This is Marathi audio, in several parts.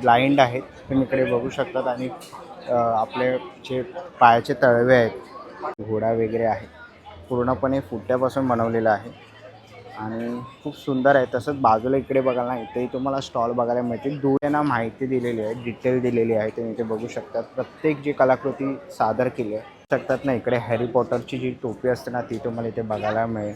ब्लाइंड आहेत तुम्ही इकडे बघू शकतात आणि आपले जे पायाचे तळवे आहेत घोडा वगैरे आहे पूर्णपणे फुट्यापासून बनवलेलं आहे. आणि खूप सुंदर आहे. तसंच बाजूला इकडे बघायला ना इथेही तुम्हाला स्टॉल बघायला मिळतील. दूर माहिती दिलेली आहे डिटेल दिलेली आहे. तुम्ही इथे बघू शकतात. प्रत्येक जी कलाकृती सादर केली आहे. शकतात ना इकडे हॅरी पॉटरची जी टोपी असते ना ती तुम्हाला इथे बघायला मिळेल.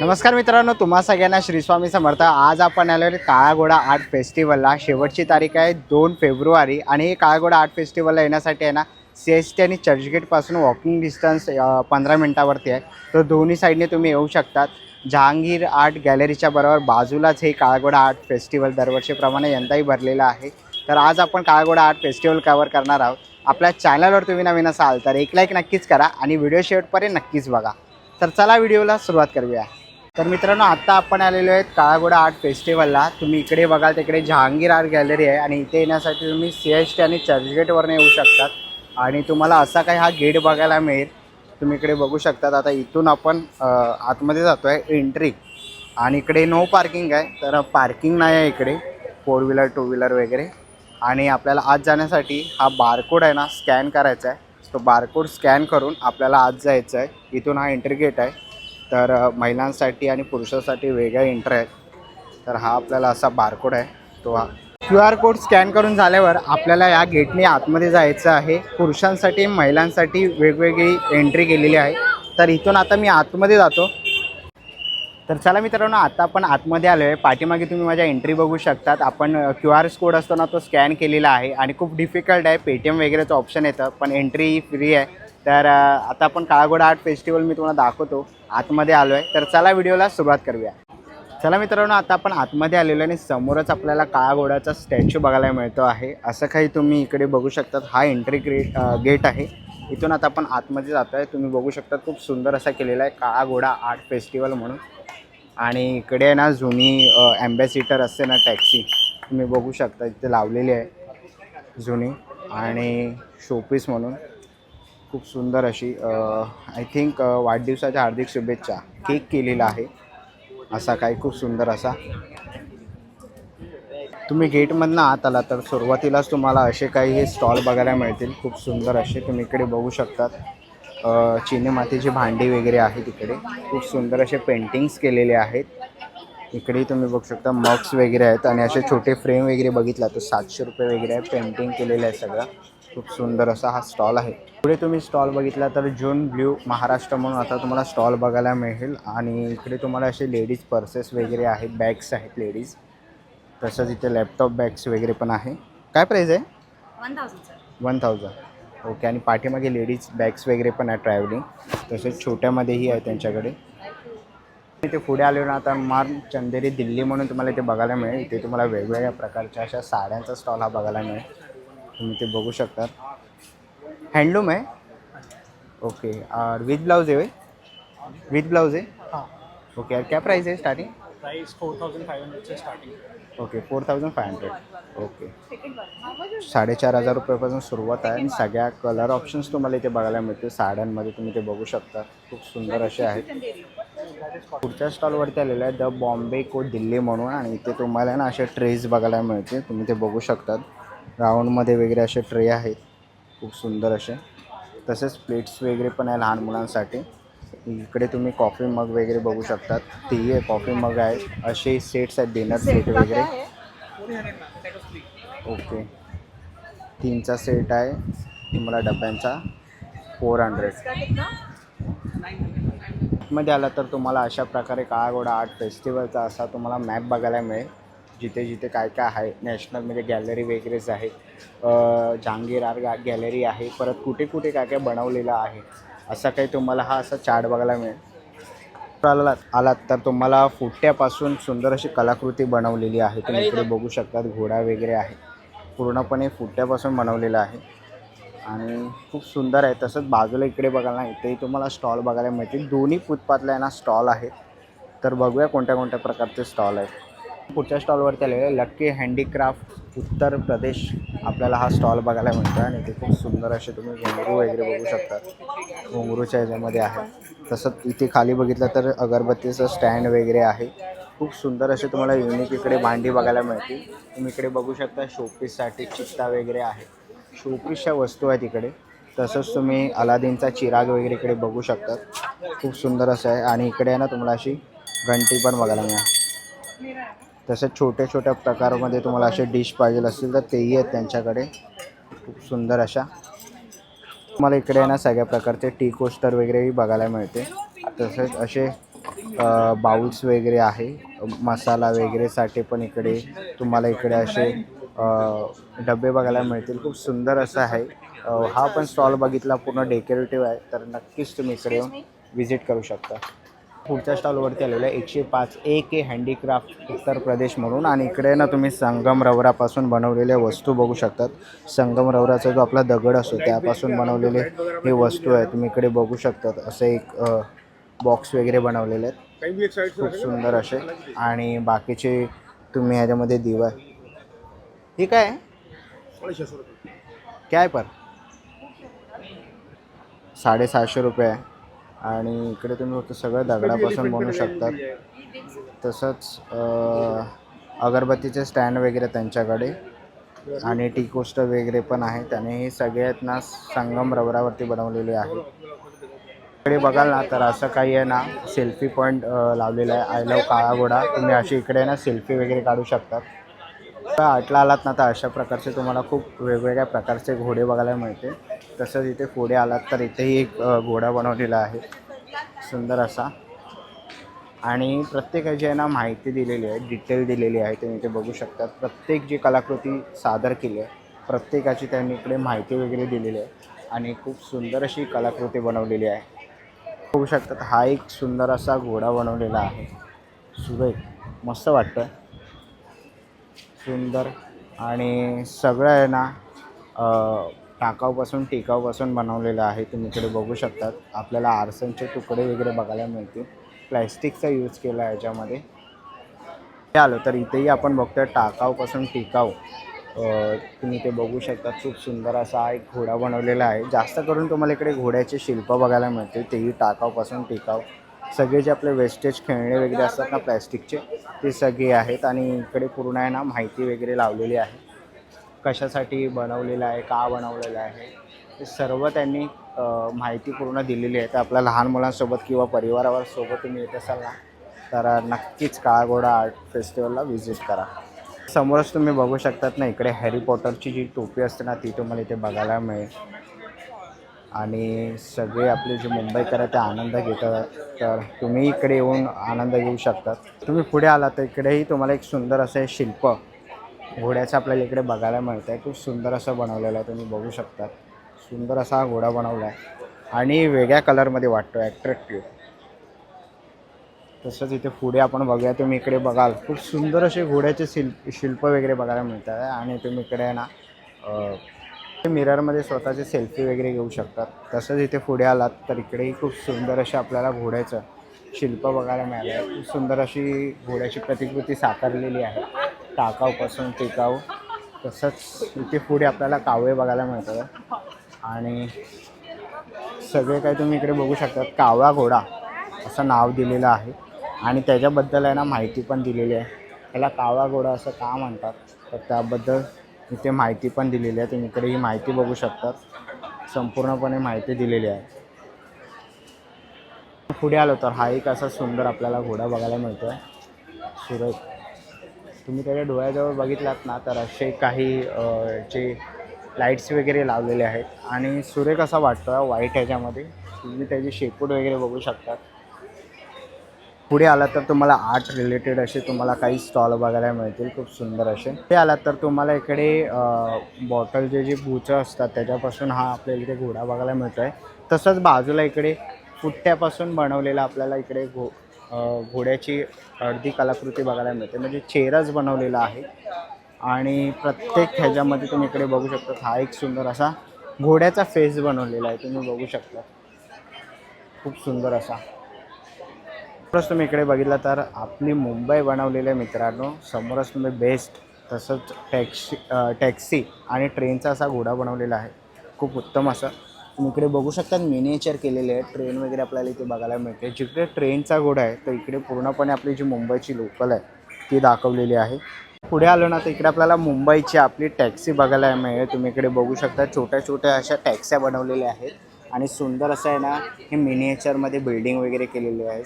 नमस्कार मित्रांनो तुम्हा सगळ्यांना श्रीस्वामी समर्थ. आज आपण आलो आहे काळा घोडा आर्ट फेस्टिवलला शेवटची तारीख आहे दोन फेब्रुवारी. आणि हे काळा घोडा आर्ट फेस्टिवलला येण्यासाठी आहे ना सी एस टी आणि चर्चगेटपासून वॉकिंग डिस्टन्स पंधरा मिनटावरती आहे. तर दोन्ही साईडने तुम्ही येऊ शकतात. जहांगीर आर्ट गॅलरीच्या बरोबर बाजूलाच हे काळागोडा आर्ट फेस्टिवल दरवर्षीप्रमाणे यंदाही भरलेलं आहे. तर आज आपण काळागोडा आर्ट फेस्टिवल कवर करणार आहोत. आपल्या चॅनलवर तुम्ही नवीन असाल तर एक लाईक नक्कीच करा आणि व्हिडिओ शेवटपर्यंत नक्कीच बघा. तर चला व्हिडिओला सुरुवात करूया. तर मित्रांनो आत्ता आपण आलेलो आहेत काळागोडा आर्ट फेस्टिवलला. तुम्ही इकडे बघाल तिकडे जहांगीर आर्ट गॅलरी आहे आणि इथे येण्यासाठी तुम्ही सी एस टी आणि चर्चगेटवरनं येऊ शकतात. आणि तुम्हाला असा काही हा गेट बघायला मिळेल. तुम्ही इकडे बघू शकतात. आता इथून आपण आतमध्ये जातो आहे एंट्री आणि इकडे नो पार्किंग आहे. तर पार्किंग नाही आहे इकडे. फोर व्हीलर टू व्हीलर वगैरे. आणि आपल्याला आत जाण्यासाठी हा बारकोड आहे ना स्कॅन करायचा आहे. तो बारकोड स्कॅन करून आपल्याला आत जायचं आहे. इथून हा एंट्री गेट आहे. तर महिलांसाठी आणि पुरुषांसाठी वेगळ्या एंट्री आहेत तर हा आपल्याला असा बारकोड आहे. तो हा क्यू आर कोड स्कॅन करून झाल्यावर आपल्याला या गेटने आतमध्ये जायचं आहे. पुरुषांसाठी महिलांसाठी वेगवेगळी एंट्री केलेली आहे. तर इथून आता मी आतमध्ये जातो. तर चला मित्रांनो आता आपण आतमध्ये आलो आहे पाठीमागे तुम्ही माझ्या एंट्री बघू शकतात. आपण क्यू आर कोड असतो ना तो स्कॅन केलेला आहे आणि खूप डिफिकल्ट आहे. पेटीएम वगैरेचं ऑप्शन येतं पण एंट्री फ्री आहे. तर आता आपण काळागोडा आर्ट फेस्टिवल मी तुम्हाला दाखवतो. आतमध्ये आलो आहे तर चला व्हिडिओला सुरुवात करूया. चला मित्रांनो आता आपण आतमध्ये आलेलो आहे आणि समोरच आपल्याला काळा घोड्याचा स्टॅच्यू बघायला मिळतो आहे. असं काही तुम्ही इकडे बघू शकतात. हा एंट्री ग्रेट गेट आहे. इथून आता आपण आतमध्ये जातो आहे. तुम्ही बघू शकता खूप सुंदर असा केलेला आहे काळा घोडा आर्ट फेस्टिवल म्हणून. आणि इकडे आहे ना जुनी ॲम्बॅसिटर असते ना टॅक्सी तुम्ही बघू शकता इथे लावलेली आहे जुनी. आणि शोपीस म्हणून. खूप सुंदर अशी आय थिंक वाढदिवसाच्या हार्दिक शुभेच्छा. केक केलेला आहे. असा काही खूप सुंदर असा. तुम्ही गेटमधनं आत आला तर सुरुवातीलाच तुम्हाला असे काही हे स्टॉल बघायला मिळतील. खूप सुंदर असे तुम्ही इकडे बघू शकतात. चिनी मातीची भांडी वगैरे आहेत इकडे खूप सुंदर असे पेंटिंग्स केलेले आहेत. इकडे तुम्ही बघू शकता मग्स वगैरे आहेत आणि असे छोटे फ्रेम वगैरे बघितला तर सातशे रुपये वगैरे आहे. पेंटिंग केलेलं आहे सगळं. खूप सुंदर असा हा स्टॉल आहे. पुढे तुम्ही स्टॉल बघितला तर जून ब्ल्यू महाराष्ट्र म्हणून आता तुम्हाला स्टॉल बघायला मिळेल. आणि इकडे तुम्हाला असे लेडीज पर्सेस वगैरे आहेत बॅग्स आहेत लेडीज तसंच इथे लॅपटॉप बॅग्स वगैरे पण आहे. काय प्राईज आहे? वन थाउजंड ओके आणि पाठीमागे लेडीज बॅग्स वगैरे पण आहे ट्रॅव्हलिंग तसेच छोट्यामध्येही आहे त्यांच्याकडे. इथे पुढे आले ना आता मार चंदेरी दिल्ली म्हणून तुम्हाला इथे बघायला मिळेल. इथे तुम्हाला वेगवेगळ्या प्रकारच्या अशा साड्यांचा स्टॉल हा बघायला मिळेल. तुम्ही ते बघू शकतात. हँडलूम आहे? ओके और विथ ब्लाउज आहे विथ ब्लाउज आहे? हाँ. ओके और क्या प्राइस है starting price four thousand five hundred से starting okay four thousand five hundred okay साडेचार हजार रुपयापासून सुरुवात आहे आणि सगळ्या कलर ऑप्शन्स तुम्हाला इथे बघायला मिळतील. साड्यांमध्ये तुम्ही ते बघू शकता. खूप सुंदर असे आहेत. पुढच्या स्टॉलवरती आलेलं आहे द बॉम्बे को दिल्ली म्हणून आणि इथे तुम्हाला ना असे ट्रेज बघायला मिळतील. तुम्ही ते बघू शकतात. राऊंडमध्ये वगैरे असे ट्रे आहेत. खूप सुंदर असे. तसेच प्लेट्स वगैरे पण आहे लहान मुलांसाठी. इकडे तुम्ही कॉफी मग वगैरे बघू शकतात. ती आहे कॉफी मग आहे. असे सेट्स आहेत डिनर सेट वगैरे. ओके. तीनचा सेट आहे. तुम्हाला डब्यांचा. Four hundred. मध्ये आला तर तुम्हाला अशा प्रकारे काळागोडा आर्ट फेस्टिवलचा असा तुम्हाला मॅप बघायला मिळेल. जिथे जिथे काय काय आहे नॅशनलमध्ये गॅलरी वगैरेच आहेत जहांगीर आर गा गॅलरी आहे परत कुठे कुठे काय काय बनवलेलं आहे असा काही तुम्हाला हा असा चार्ट बघायला मिळेल. आलात आलात तर तुम्हाला फुट्यापासून सुंदर अशी कलाकृती बनवलेली आहे. तुम्ही इकडे बघू शकतात घोडा वगैरे आहे. पूर्णपणे फुट्यापासून बनवलेला आहे. आणि खूप सुंदर आहे. तसंच बाजूला इकडे बघायला नाही इथेही तुम्हाला स्टॉल बघायला मिळतील. दोन्ही फुटपाथला आहे ना स्टॉल आहेत तर बघूया कोणत्या कोणत्या प्रकारचे स्टॉल आहेत. पुढच्या स्टॉलवरती आलेले लक्की हँडीक्राफ्ट उत्तर प्रदेश आपल्याला हा स्टॉल बघायला मिळतो आणि इथे खूप सुंदर असे तुम्ही घुंगरू वगैरे बघू शकता घुंगरूच्या ह्याच्यामध्ये आहे. तसंच इथे खाली बघितलं तर अगरबत्तीचं स्टँड वगैरे आहे. खूप सुंदर असे तुम्हाला युनिक इकडे भांडी बघायला मिळतील. तुम्ही इकडे बघू शकता शोपीससाठी चित्ता वगैरे आहे. शोपीसच्या वस्तू आहेत इकडे. तसंच तुम्ही अलादीनचा चिराग वगैरे इकडे बघू शकतात. खूप सुंदर असं आहे. आणि इकडे आहे ना तुम्हाला अशी घंटी पण बघायला मिळेल. तसंच छोट्या छोट्या प्रकारामध्ये तुम्हाला असे डिश पाहिजे असतील तर तेही आहेत त्यांच्याकडे. खूप सुंदर अशा. तुम्हाला इकडे आहे ना सगळ्या प्रकारचे टी कोस्टर वगैरेही बघायला मिळते. तसेच असे बाउल्स वगैरे आहे. मसाला वगैरेसाठी पण इकडे तुम्हाला इकडे असे डबे बघायला मिळतील. खूप सुंदर असं आहे. हा पण स्टॉल बघितला पूर्ण डेकोरेटिव्ह आहे. तर नक्कीच तुम्ही इकडे येऊन व्हिजिट करू शकता. पुढच्या स्टॉलवरती आलेलं आहे एकशे पाच ए के हँडीक्राफ्ट उत्तर प्रदेशमधून आणि इकडे ना तुम्ही संगम रवरापासून बनवलेल्या वस्तू बघू शकतात. संगम रवराचा जो आपला दगड असतो त्यापासून बनवलेले हे वस्तू आहे तुम्ही इकडे बघू शकतात. असे एक बॉक्स वगैरे बनवलेले आहेत. खूप सुंदर असे. आणि बाकीचे तुम्ही ह्याच्यामध्ये दिवा. हे काय आहे? काय पर? साडेसहाशे रुपये आहे. आणि इकडे तुम्ही फक्त सगळं दगडापासून बनवू शकतात. तसंच अगरबत्तीचे स्टँड वगैरे त्यांच्याकडे आणि टी कोस्टर वगैरे पण आहे. त्याने हे सगळे आहेत ना संगम रबरावरती बनवलेले आहे. इकडे बघाल ना तर असं काही आहे ना सेल्फी पॉईंट लावलेला आहे. आय लव काळा घोडा. तुम्ही अशी इकडे ना सेल्फी वगैरे काढू शकतात. तर आटला आलात ना तर अशा प्रकारचे तुम्हाला खूप वेगवेगळ्या प्रकारचे घोडे बघायला मिळते तसंच इथे पुढे आलात तर इथेही एक घोडा बनवलेला आहे. सुंदर असा. आणि प्रत्येकाची आहे ना माहिती दिलेली आहे डिटेल दिलेली आहे. तुम्ही इथे बघू शकतात. प्रत्येक जी कलाकृती सादर केली आहे प्रत्येकाची त्यांनी इकडे माहिती वगैरे दिलेली आहे. आणि खूप सुंदर अशी कलाकृती बनवलेली आहे. बघू शकतात हा एक सुंदर असा घोडा बनवलेला आहे. सुरेख मस्त वाटतं सुंदर आणि सगळं आहे ना टाकाऊपासून टिकाऊपासून बनवलेलं आहे. तुम्ही इकडे बघू शकतात. आपल्याला आरसांचे तुकडे वगैरे बघायला मिळतील. प्लॅस्टिकचा यूज केला आहे याच्यामध्ये. हे आलो तर इथेही आपण बघतोय टाकाऊपासून टिकाऊ. तुम्ही ते बघू शकता खूप सुंदर असा एक घोडा बनवलेला आहे. जास्त करून तुम्हाला इकडे घोड्याचे शिल्प बघायला मिळतील. तेही टाकाऊपासून टिकाऊ. सगळे जे आपले वेस्टेज खेळणे वगैरे असतात ना प्लॅस्टिकचे ते सगळे आहेत. आणि इकडे पूर्ण आहे ना माहिती वगैरे लावलेली आहे. कशासाठी बनवलेलं आहे का बनवलेलं आहे ते सर्व त्यांनी माहिती पूर्ण दिलेली आहे. तर आपल्या लहान मुलांसोबत किंवा परिवारावर सोबत तुम्ही येत असाल ना तर नक्कीच काळागोडा आर्ट फेस्टिवलला व्हिजिट करा. समोरच तुम्ही बघू शकतात ना इकडे हॅरी पॉटरची जी टोपी असते ना ती तुम्हाला इथे बघायला मिळेल. आणि सगळे आपले जे मुंबईकर आहेत ते आनंद घेतात. तर तुम्ही इकडे येऊन आनंद घेऊ शकतात. तुम्ही पुढे आलात तर इकडेही तुम्हाला एक सुंदर असं शिल्प घोड्याचं आपल्याला इकडे बघायला मिळतं आहे खूप सुंदर असं बनवलेलं आहे तुम्ही बघू शकता सुंदर असा हा घोडा बनवला आहे आणि वेगळ्या कलरमध्ये वाटतो ॲट्रॅक्टिव्ह तसंच इथे पुढे आपण बघूया तुम्ही इकडे बघाल. खूप सुंदर असे घोड्याचे शिल्प शिल्प वगैरे बघायला मिळतात. आणि तुम्ही इकडे आहे ना मिररमध्ये स्वतःचे सेल्फी वगैरे घेऊ शकतात. तसंच इथे पुढे आलात तर इकडेही खूप सुंदर असे आपल्याला घोड्याचं शिल्प बघायला मिळालं आहे खूप सुंदर अशी घोड्याची प्रतिकृती साकारलेली आहे. टाकाऊपासून टिकाऊ तसंच इथे पुढे आपल्याला कावळे बघायला मिळतात आणि सगळे काही तुम्ही इकडे बघू शकतात कावळा घोडा असं नाव दिलेलं आहे. आणि त्याच्याबद्दल आहे ना माहिती पण दिलेली आहे. त्याला कावळा घोडा असं का म्हणतात? तर त्याबद्दल इथे माहिती पण दिलेली आहे. तुम्ही इकडे ही माहिती बघू शकतात. संपूर्णपणे माहिती दिलेली आहे. पुढे आलो तर हा एक असा सुंदर आपल्याला घोडा बघायला मिळतो आहे सुरत तुम्ही त्याच्या डोळ्याजवळ बघितलात ना तर असे काही जे लाईट्स वगैरे लावलेले आहेत. आणि सुरेख असा वाटतो आहे वाईट ह्याच्यामध्ये? तुम्ही त्याची शेपूट वगैरे बघू शकतात. पुढे आलात तर तुम्हाला आर्ट रिलेटेड असे तुम्हाला काही स्टॉल बघायला मिळतील खूप सुंदर असे. ते आलात तर तुम्हाला इकडे बॉटल जे जे असतात त्याच्यापासून हा आपल्याला इकडे घोडा बघायला मिळतो आहे तसंच बाजूला इकडे पुट्ट्यापासून बनवलेला आपल्याला इकडे घो घोड्याची अर्धी कलाकृती बघायला मिळते. म्हणजे चेहराच बनवलेला आहे. आणि प्रत्येक ह्याच्यामध्ये तुम्ही इकडे बघू शकता हा एक सुंदर असा घोड्याचा फेस बनवलेला आहे. तुम्ही बघू शकता. खूप सुंदर असा. प्लस तुम्ही इकडे बघितलं तर आपली मुंबई बनवलेली आहे मित्रांनो समोरच तुम्ही बेस्ट तसंच टॅक्सी टॅक्सी आणि ट्रेनचा असा घोडा बनवलेला आहे. खूप उत्तम असं. तुम्ही इकडे बघू शकता मिनिएचर केलेले आहे ट्रेन वगैरे आपल्याला इथे बघायला मिळते. जिकडे ट्रेनचा घोडा आहे तर इकडे पूर्णपणे आपली जी मुंबईची लोकल आहे ती दाखवलेली आहे. पुढे आलो ना तर इकडे आपल्याला मुंबईची आपली टॅक्सी बघायला मिळेल. तुम्ही इकडे बघू शकता छोट्या छोट्या अशा टॅक्स्या बनवलेल्या आहेत. आणि सुंदर असं आहे ना हे मिनिएचरमध्ये बिल्डिंग वगैरे केलेली आहे.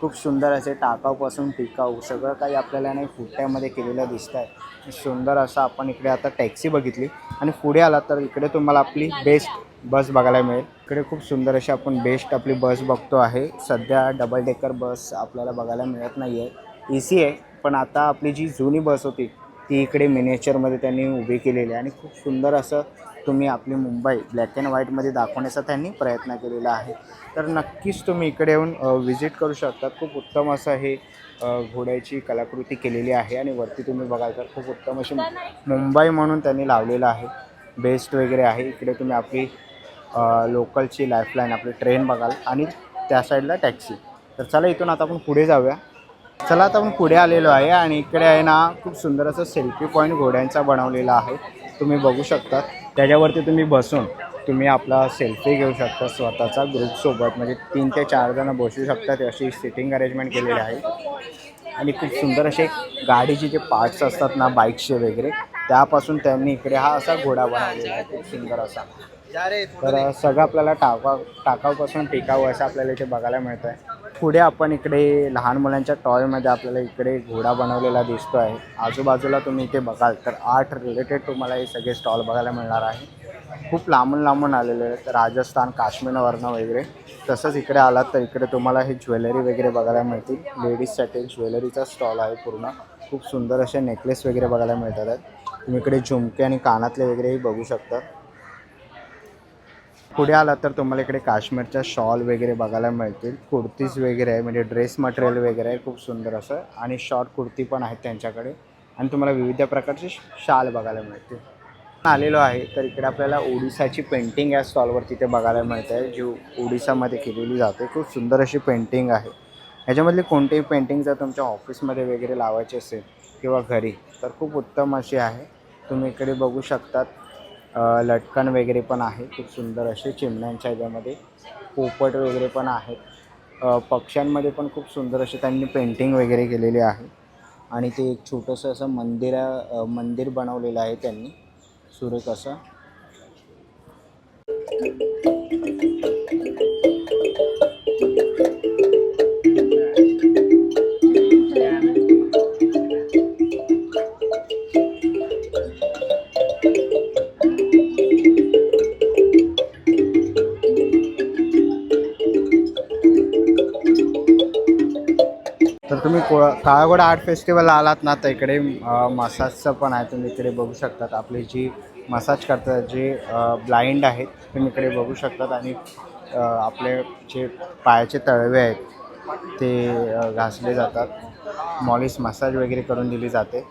खूप सुंदर असे टाकाऊपासून टिकाऊ सगळं काही आपल्याला नाही फुट्यामध्ये केलेलं दिसत आहे सुंदर असं आपण इकडे आता टॅक्सी बघितली. आणि पुढे आला तर इकडे तुम्हाला आपली बेस्ट बस बघायला मिळेल. इकडे खूप सुंदर अशी आपण बेस्ट आपली बस बघतो आहे. सध्या डबल डेकर बस आपल्याला बघायला मिळत नाही आहे ए सी आहे पण आता आपली जी जुनी बस होती ती इकडे मिनेचरमध्ये त्यांनी उभी केलेली आहे. आणि खूप सुंदर असं तुम्ही आपली मुंबई ब्लॅक अँड व्हाईटमध्ये दाखवण्याचा त्यांनी प्रयत्न केलेला आहे. तर नक्कीच तुम्ही इकडे येऊन व्हिजिट करू शकता. खूप उत्तम असं हे घोड्याची कलाकृती केलेली आहे आणि वरती तुम्ही बघाल तर खूप उत्तम अशी मुंबई म्हणून त्यांनी लावलेलं आहे. बेस्ट वगैरे आहे. इकडे तुम्ही आपली लोकलची लाईफलाईन आपली ट्रेन बघाल आणि त्या साईडला टॅक्सी तर चला इथून आता आपण पुढे जाऊया. चला आता आपण पुढे आलेलो आहे आणि इकडे आहे ना खूप सुंदर असं सेल्फी पॉईंट घोड्यांचा बनवलेला आहे. तुम्ही बघू शकता. त्याच्यावरती तुम्ही बसून तुम्ही आपला सेल्फी घेऊ शकता स्वतःचा ग्रुपसोबत म्हणजे तीन ते चार जण बसू शकतात अशी सिटिंग अरेंजमेंट केलेली आहे. आणि खूप सुंदर असे गाडीचे जे पार्ट्स असतात ना बाईकचे वगैरे त्यापासून त्यांनी इकडे हा असा घोडा बनवलेला आहे. खूप सुंदर असा. तर सगळं आपल्याला टाकाव टाकाऊपासून टिकाऊ असं आपल्याला इथे बघायला मिळतं आहे पुढे आपण इकडे लहान मुलांच्या टॉयमध्ये आपल्याला इकडे घोडा बनवलेला दिसतो आहे आजूबाजूला तुम्ही इथे बघाल तर आर्ट रिलेटेड तुम्हाला हे सगळे स्टॉल बघायला मिळणार आहे. खूप लांबून लांबून आलेले आहेत. राजस्थान काश्मीरवरनं वगैरे. तसंच इकडे आलात तर इकडे तुम्हाला हे ज्वेलरी वगैरे बघायला मिळतील. लेडीजसाठी ज्वेलरीचा स्टॉल आहे पूर्ण. खूप सुंदर असे नेकलेस वगैरे बघायला मिळतात. तुम्ही इकडे झुमके आणि कानातले वगैरेही बघू शकता. पुढे आला तर तुम्हाला इकडे काश्मीरच्या शॉल वगैरे बघायला मिळतील. कुर्तीज वगैरे आहे म्हणजे ड्रेस मटेरियल वगैरे आहे खूप सुंदर असं. आणि शॉर्ट कुर्ती पण आहेत त्यांच्याकडे. आणि तुम्हाला विविध प्रकारचे शाल बघायला मिळतील. आलेलो आहे तर इकडे आपल्याला ओडिसाची पेंटिंग या स्टॉलवर तिथे बघायला मिळते आहे जी ओडिसामध्ये केलेली जाते. खूप सुंदर अशी पेंटिंग आहे. ह्याच्यामधली कोणतीही पेंटिंग जर तुमच्या ऑफिसमध्ये वगैरे लावायची असेल किंवा घरी तर खूप उत्तम अशी आहे. तुम्ही इकडे बघू शकतात. लटकन वगैरे पण आहे. खूप सुंदर असे चिमण्यांच्या ह्याच्यामध्ये. पोपट वगैरे पण आहेत. पक्ष्यांमध्ये पण खूप सुंदर असे त्यांनी पेंटिंग वगैरे केलेली आहे. आणि ते एक छोटंसं असं मंदिर मंदिर बनवलेलं आहे त्यांनी. सुरेख असं. को काळागोडा आर्ट फेस्टिवल आलात ना तर इकडे मसाजचं पण आहे. तुम्ही इकडे बघू शकतात. आपली जी मसाज करतात जे ब्लाइंड आहेत तुम्ही इकडे बघू शकतात. आणि आपले जे पायाचे तळवे आहेत ते घासले जातात. मॉलिश मसाज वगैरे करून दिली जाते.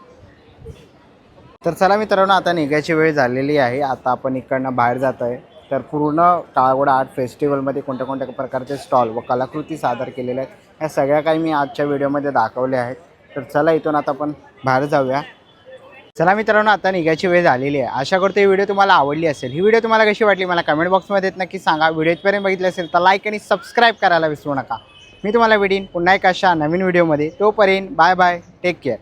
तर चला मित्रांनो आता निघायची वेळ झालेली आहे. आता आपण इकडनं बाहेर जात आहे. तर पूर्ण काळागोडा आर्ट फेस्टिवलमध्ये कोणत्या कोणत्या प्रकारचे स्टॉल व कलाकृती सादर केलेल्या आहेत ह्या सगळ्या काही मी आजच्या व्हिडिओमध्ये दाखवल्या आहेत. तर चला इथून आता आपण बाहेर जाऊया. चला मित्रांनो आता निघायची वेळ झालेली आहे. आशा करतो ही व्हिडिओ तुम्हाला आवडली असेल. ही व्हिडिओ तुम्हाला कशी वाटली मला कमेंट बॉक्समध्ये नक्की सांगा. व्हिडिओपर्यंत बघितली असेल तर लाईक आणि सबस्क्राईब करायला विसरू नका. मी तुम्हाला भेटीन पुन्हा एक अशा नवीन व्हिडिओमध्ये. तोपर्यंत बाय बाय. Take care